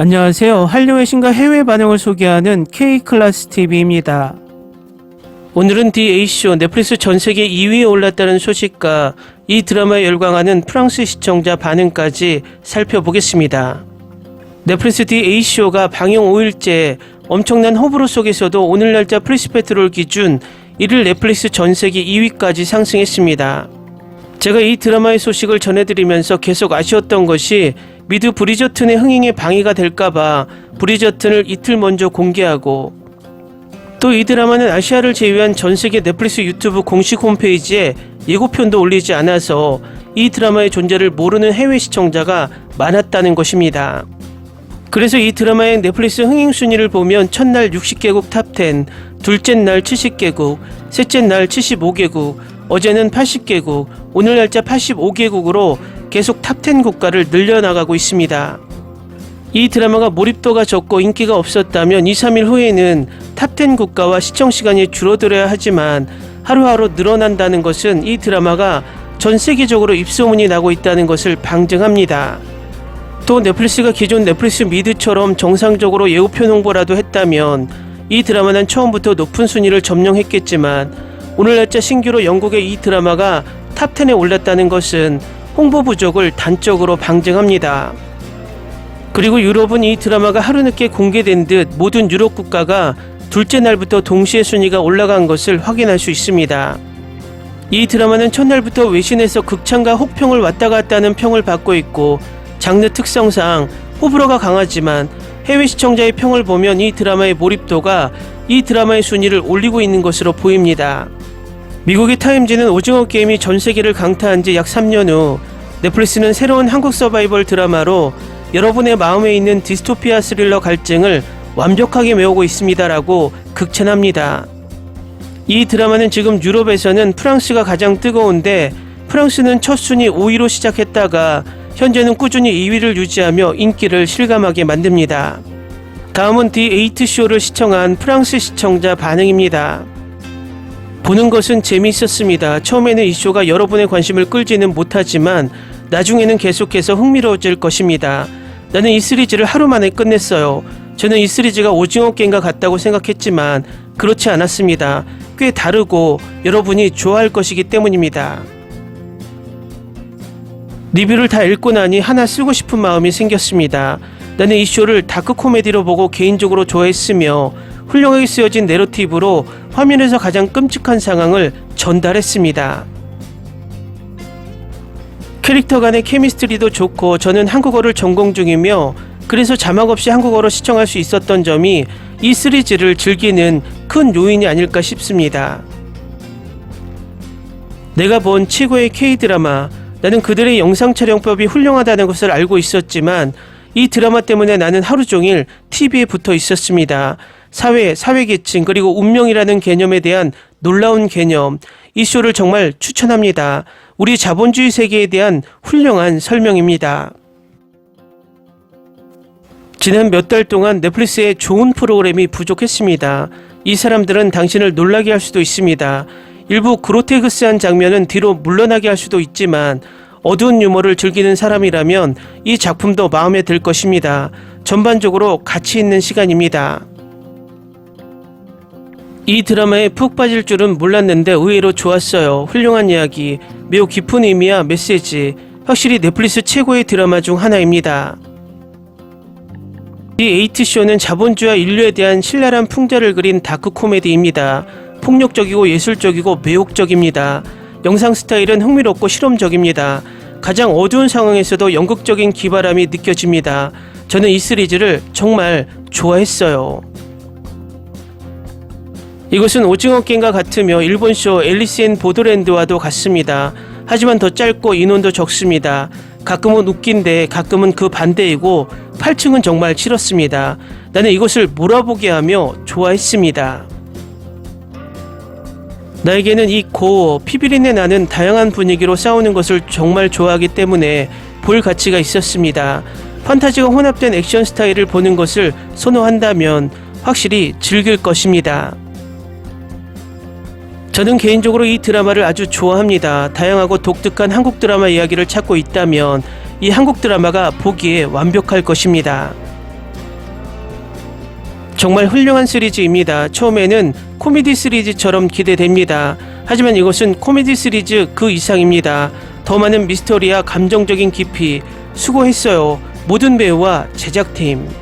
안녕하세요. 한류의 신과 해외 반응을 소개하는 K클래스 TV입니다. 오늘은 DA쇼 넷플릭스 전 세계 2위에 올랐다는 소식과 이 드라마에 열광하는 프랑스 시청자 반응까지 살펴보겠습니다. 넷플릭스 DA쇼가 방영 5일째 엄청난 호불호 속에서도 오늘 날짜 프리스페트롤 기준 1일 넷플릭스 전 세계 2위까지 상승했습니다. 제가 이 드라마의 소식을 전해드리면서 계속 아쉬웠던 것이 미드 브리저튼의 흥행에 방해가 될까봐 브리저튼을 이틀 먼저 공개하고 또 이 드라마는 아시아를 제외한 전 세계 넷플릭스 유튜브 공식 홈페이지에 예고편도 올리지 않아서 이 드라마의 존재를 모르는 해외 시청자가 많았다는 것입니다. 그래서 이 드라마의 넷플릭스 흥행 순위를 보면 첫날 60개국 탑10, 둘째 날 70개국, 셋째 날 75개국, 어제는 80개국, 오늘 날짜 85개국으로 계속 탑10 국가를 늘려나가고 있습니다. 이 드라마가 몰입도가 적고 인기가 없었다면 2, 3일 후에는 탑10 국가와 시청 시간이 줄어들어야 하지만 하루하루 늘어난다는 것은 이 드라마가 전 세계적으로 입소문이 나고 있다는 것을 방증합니다. 또 넷플릭스가 기존 넷플릭스 미드처럼 정상적으로 예고편 홍보라도 했다면 이 드라마는 처음부터 높은 순위를 점령했겠지만 오늘 날짜 신규로 영국의 이 드라마가 탑10에 올랐다는 것은 홍보 부족을 단적으로 방증합니다. 그리고 유럽은 이 드라마가 하루 늦게 공개된 듯 모든 유럽 국가가 둘째 날부터 동시에 순위가 올라간 것을 확인할 수 있습니다. 이 드라마는 첫날부터 외신에서 극찬과 혹평을 왔다 갔다 하는 평을 받고 있고 장르 특성상 호불호가 강하지만 해외 시청자의 평을 보면 이 드라마의 몰입도가 이 드라마의 순위를 올리고 있는 것으로 보입니다. 미국의 타임지는 오징어 게임이 전 세계를 강타한 지 약 3년 후 넷플릭스는 새로운 한국 서바이벌 드라마로 여러분의 마음에 있는 디스토피아 스릴러 갈증을 완벽하게 메우고 있습니다라고 극찬합니다. 이 드라마는 지금 유럽에서는 프랑스가 가장 뜨거운데 프랑스는 첫 순위 5위로 시작했다가 현재는 꾸준히 2위를 유지하며 인기를 실감하게 만듭니다. 다음은 D8 쇼를 시청한 프랑스 시청자 반응입니다. 보는 것은 재미있었습니다. 처음에는 이 쇼가 여러분의 관심을 끌지는 못하지만 나중에는 계속해서 흥미로워질 것입니다. 나는 이 시리즈를 하루 만에 끝냈어요. 저는 이 시리즈가 오징어 게임과 같다고 생각했지만 그렇지 않았습니다. 꽤 다르고 여러분이 좋아할 것이기 때문입니다. 리뷰를 다 읽고 나니 하나 쓰고 싶은 마음이 생겼습니다. 나는 이 쇼를 다크 코미디로 보고 개인적으로 좋아했으며 훌륭하게 쓰여진 내러티브로 화면에서 가장 끔찍한 상황을 전달했습니다. 캐릭터 간의 케미스트리도 좋고 저는 한국어를 전공 중이며 그래서 자막 없이 한국어로 시청할 수 있었던 점이 이 시리즈를 즐기는 큰 요인이 아닐까 싶습니다. 내가 본 최고의 K-드라마 나는 그들의 영상 촬영법이 훌륭하다는 것을 알고 있었지만 이 드라마 때문에 나는 하루 종일 TV에 붙어 있었습니다. 사회, 사회계층, 그리고 운명이라는 개념에 대한 놀라운 개념. 이 쇼를 정말 추천합니다. 우리 자본주의 세계에 대한 훌륭한 설명입니다. 지난 몇 달 동안 넷플릭스에 좋은 프로그램이 부족했습니다. 이 사람들은 당신을 놀라게 할 수도 있습니다. 일부 그로테그스한 장면은 뒤로 물러나게 할 수도 있지만 어두운 유머를 즐기는 사람이라면 이 작품도 마음에 들 것입니다. 전반적으로 가치 있는 시간입니다. 이 드라마에 푹 빠질 줄은 몰랐는데 의외로 좋았어요. 훌륭한 이야기, 매우 깊은 의미와 메시지, 확실히 넷플릭스 최고의 드라마 중 하나입니다. 이 에이트쇼는 자본주의와 인류에 대한 신랄한 풍자를 그린 다크 코미디입니다. 폭력적이고 예술적이고 매혹적입니다. 영상 스타일은 흥미롭고 실험적입니다. 가장 어두운 상황에서도 연극적인 기발함이 느껴집니다. 저는 이 시리즈를 정말 좋아했어요. 이것은 오징어 게임과 같으며 일본 쇼 앨리스 앤 보더랜드와도 같습니다. 하지만 더 짧고 인원도 적습니다. 가끔은 웃긴데 가끔은 그 반대이고 8층은 정말 싫었습니다. 나는 이것을 몰아보게 하며 좋아했습니다. 나에게는 이 고어, 피비린내 나는 다양한 분위기로 싸우는 것을 정말 좋아하기 때문에 볼 가치가 있었습니다. 판타지가 혼합된 액션 스타일을 보는 것을 선호한다면 확실히 즐길 것입니다. 저는 개인적으로 이 드라마를 아주 좋아합니다. 다양하고 독특한 한국 드라마 이야기를 찾고 있다면 이 한국 드라마가 보기에 완벽할 것입니다. 정말 훌륭한 시리즈입니다. 처음에는 코미디 시리즈처럼 기대됩니다. 하지만 이것은 코미디 시리즈 그 이상입니다. 더 많은 미스터리와 감정적인 깊이 수고했어요. 모든 배우와 제작팀.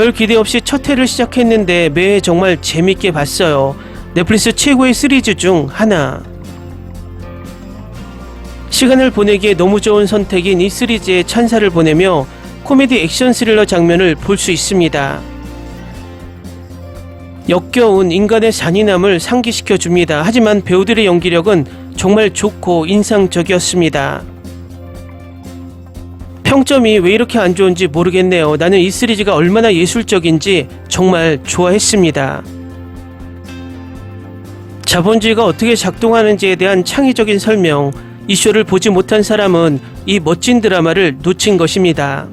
별 기대 없이 첫 회를 시작했는데 매회 정말 재밌게 봤어요. 넷플릭스 최고의 시리즈 중 하나. 시간을 보내기에 너무 좋은 선택인 이 시리즈에 찬사를 보내며 코미디 액션 스릴러 장면을 볼 수 있습니다. 역겨운 인간의 잔인함을 상기시켜 줍니다. 하지만 배우들의 연기력은 정말 좋고 인상적이었습니다. 평점이 왜 이렇게 안 좋은지 모르겠네요. 나는 이 시리즈가 얼마나 예술적인지 정말 좋아했습니다. 자본주의가 어떻게 작동하는지에 대한 창의적인 설명, 이 쇼를 보지 못한 사람은 이 멋진 드라마를 놓친 것입니다.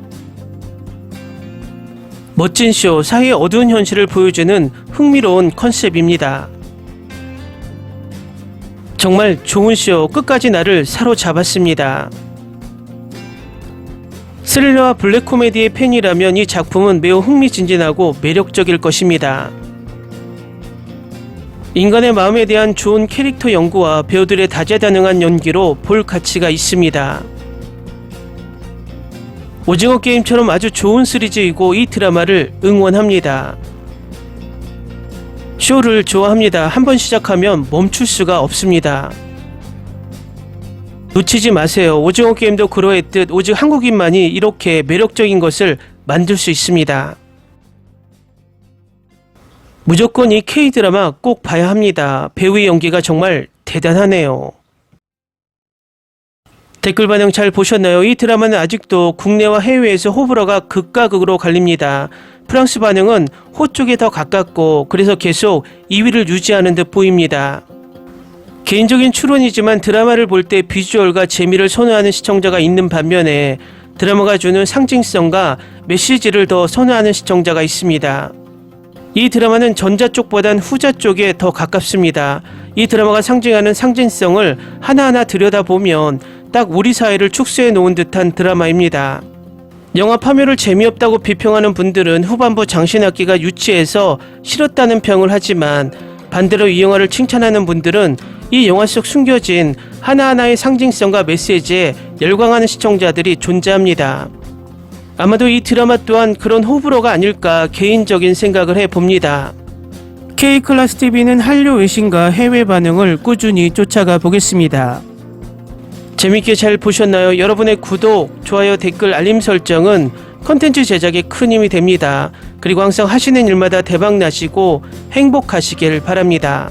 멋진 쇼, 사회의 어두운 현실을 보여주는 흥미로운 컨셉입니다. 정말 좋은 쇼, 끝까지 나를 사로잡았습니다. 스릴러와 블랙 코미디의 팬이라면 이 작품은 매우 흥미진진하고 매력적일 것입니다. 인간의 마음에 대한 좋은 캐릭터 연구와 배우들의 다재다능한 연기로 볼 가치가 있습니다. 오징어 게임처럼 아주 좋은 시리즈이고 이 드라마를 응원합니다. 쇼를 좋아합니다. 한번 시작하면 멈출 수가 없습니다. 놓치지 마세요. 오징어 게임도 그러했듯 오직 한국인만이 이렇게 매력적인 것을 만들 수 있습니다. 무조건 이 K-드라마 꼭 봐야 합니다. 배우의 연기가 정말 대단하네요. 댓글 반응 잘 보셨나요? 이 드라마는 아직도 국내와 해외에서 호불호가 극과 극으로 갈립니다. 프랑스 반응은 호 쪽에 더 가깝고 그래서 계속 2위를 유지하는 듯 보입니다. 개인적인 추론이지만 드라마를 볼 때 비주얼과 재미를 선호하는 시청자가 있는 반면에 드라마가 주는 상징성과 메시지를 더 선호하는 시청자가 있습니다. 이 드라마는 전자 쪽보단 후자 쪽에 더 가깝습니다. 이 드라마가 상징하는 상징성을 하나하나 들여다보면 딱 우리 사회를 축소해 놓은 듯한 드라마입니다. 영화 파묘를 재미없다고 비평하는 분들은 후반부 장신학기가 유치해서 싫었다는 평을 하지만 반대로 이 영화를 칭찬하는 분들은 이 영화 속 숨겨진 하나하나의 상징성과 메시지에 열광하는 시청자들이 존재합니다. 아마도 이 드라마 또한 그런 호불호가 아닐까 개인적인 생각을 해봅니다. K클래스 TV는 한류 외신과 해외 반응을 꾸준히 쫓아가 보겠습니다. 재밌게 잘 보셨나요? 여러분의 구독, 좋아요, 댓글, 알림 설정은 컨텐츠 제작에 큰 힘이 됩니다. 그리고 항상 하시는 일마다 대박 나시고 행복하시길 바랍니다.